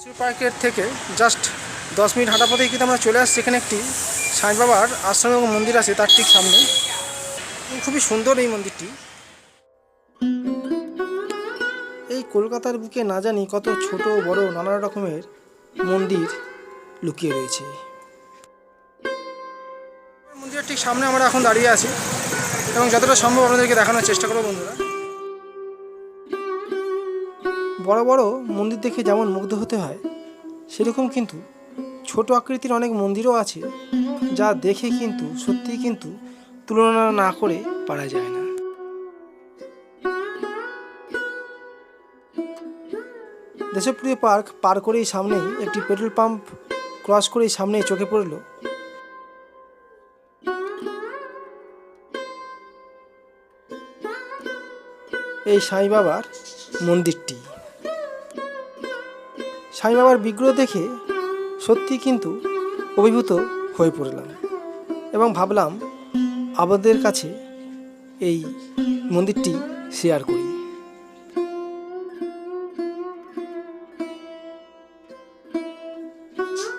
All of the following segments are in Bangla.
শিশু পার্কের থেকে জাস্ট দশ মিনিট হাঁটা পথেই কিন্তু আমরা চলে আসছি এখানে একটি সাঁই বাবার আশ্রম এবং মন্দির আছে তার ঠিক সামনে। খুবই সুন্দর এই মন্দিরটি। এই কলকাতার বুকে না জানি কত ছোট বড় নানা রকমের মন্দির লুকিয়ে রয়েছে। মন্দিরের ঠিক সামনে আমরা এখন দাঁড়িয়ে আছি এবং যতটা সম্ভব আপনাদেরকে দেখানোর চেষ্টা করব বন্ধুরা। বড় বড় মন্দির দেখে যেমন মুগ্ধ হতে হয়, সেরকম কিন্তু ছোট আকৃতির অনেক মন্দিরও আছে যা দেখে কিন্তু, সত্যিই কিন্তু তুলনা না করে পারা যায় না। দেশপ্রিয় পার্ক পার করেই সামনেই একটি পেট্রোল পাম্প ক্রস করেই সামনেই চোখে পড়ল। এই সাই বাবার মন্দিরটি। সাই বাবার বিগ্রহ দেখে সত্যি কিন্তু অভিভূত হয়ে পড়লাম এবং ভাবলাম আমাদের কাছে এই মন্দিরটি শেয়ার করি।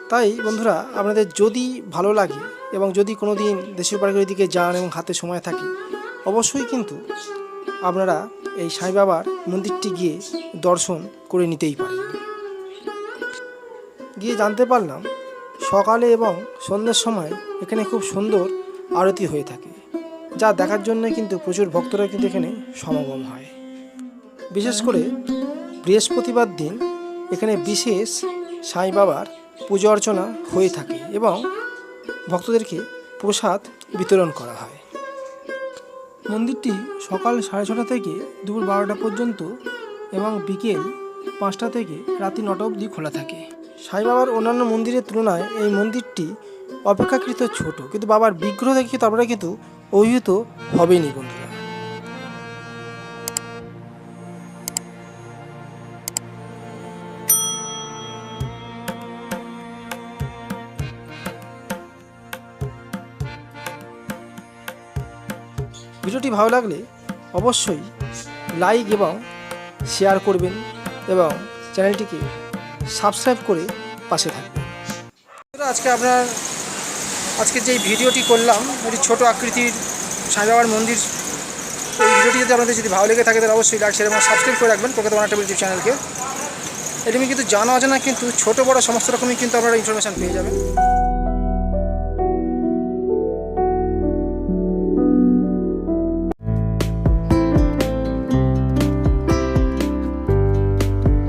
তাই বন্ধুরা, আপনাদের যদি ভালো লাগে এবং যদি কোনো দিন দেশের পার্কের দিকে যান এবং হাতে সময় থাকে, অবশ্যই কিন্তু আপনারা এই সাই বাবার মন্দিরটি গিয়ে দর্শন করে নিতেই পারেন। গিয়ে জানতে পারলাম, সকালে এবং সন্ধ্যের সময় এখানে খুব সুন্দর আরতি হয়ে থাকে, যা দেখার জন্য কিন্তু প্রচুর ভক্তরা কিন্তু এখানে সমাগম হয়। বিশেষ করে বৃহস্পতিবার দিন এখানে বিশেষ সাই বাবার পুজো অর্চনা হয়ে থাকে এবং ভক্তদেরকে প্রসাদ বিতরণ করা হয়। মন্দিরটি সকাল সাড়ে ছটা থেকে দুপুর বারোটা পর্যন্ত এবং বিকেল পাঁচটা থেকে রাত্রি নটা অবধি খোলা থাকে। সাই বাবার অন্যান্য মন্দিরের তুলনায় এই মন্দিরটি অপেক্ষাকৃত ছোট। কিন্তু বাবার বিগ্রহ দেখে আপনারা কিন্তু অভিহিত হবেনি বন্ধুরা। ভিডিওটি ভালো লাগলে অবশ্যই লাইক এবং শেয়ার করবেন এবং চ্যানেলটিকে সাবস্ক্রাইব করে পাশে থাকবেন। আজকে আপনার, আজকে যে ভিডিওটি করলাম, এটি ছোট আকৃতির সাই বাবার মন্দির। এই ভিডিওটি যদি আপনাদের যদি ভালো লেগে থাকে, তাহলে অবশ্যই লাইক শেয়ার এবং সাবস্ক্রাইব করে রাখবেন কলকাতা ওয়ান ইউটিউব চ্যানেলকে। এটি কিন্তু জানা অজানা, কিন্তু ছোটো বড় সমস্ত রকমই কিন্তু আপনারা ইনফরমেশান পেয়ে যাবেন।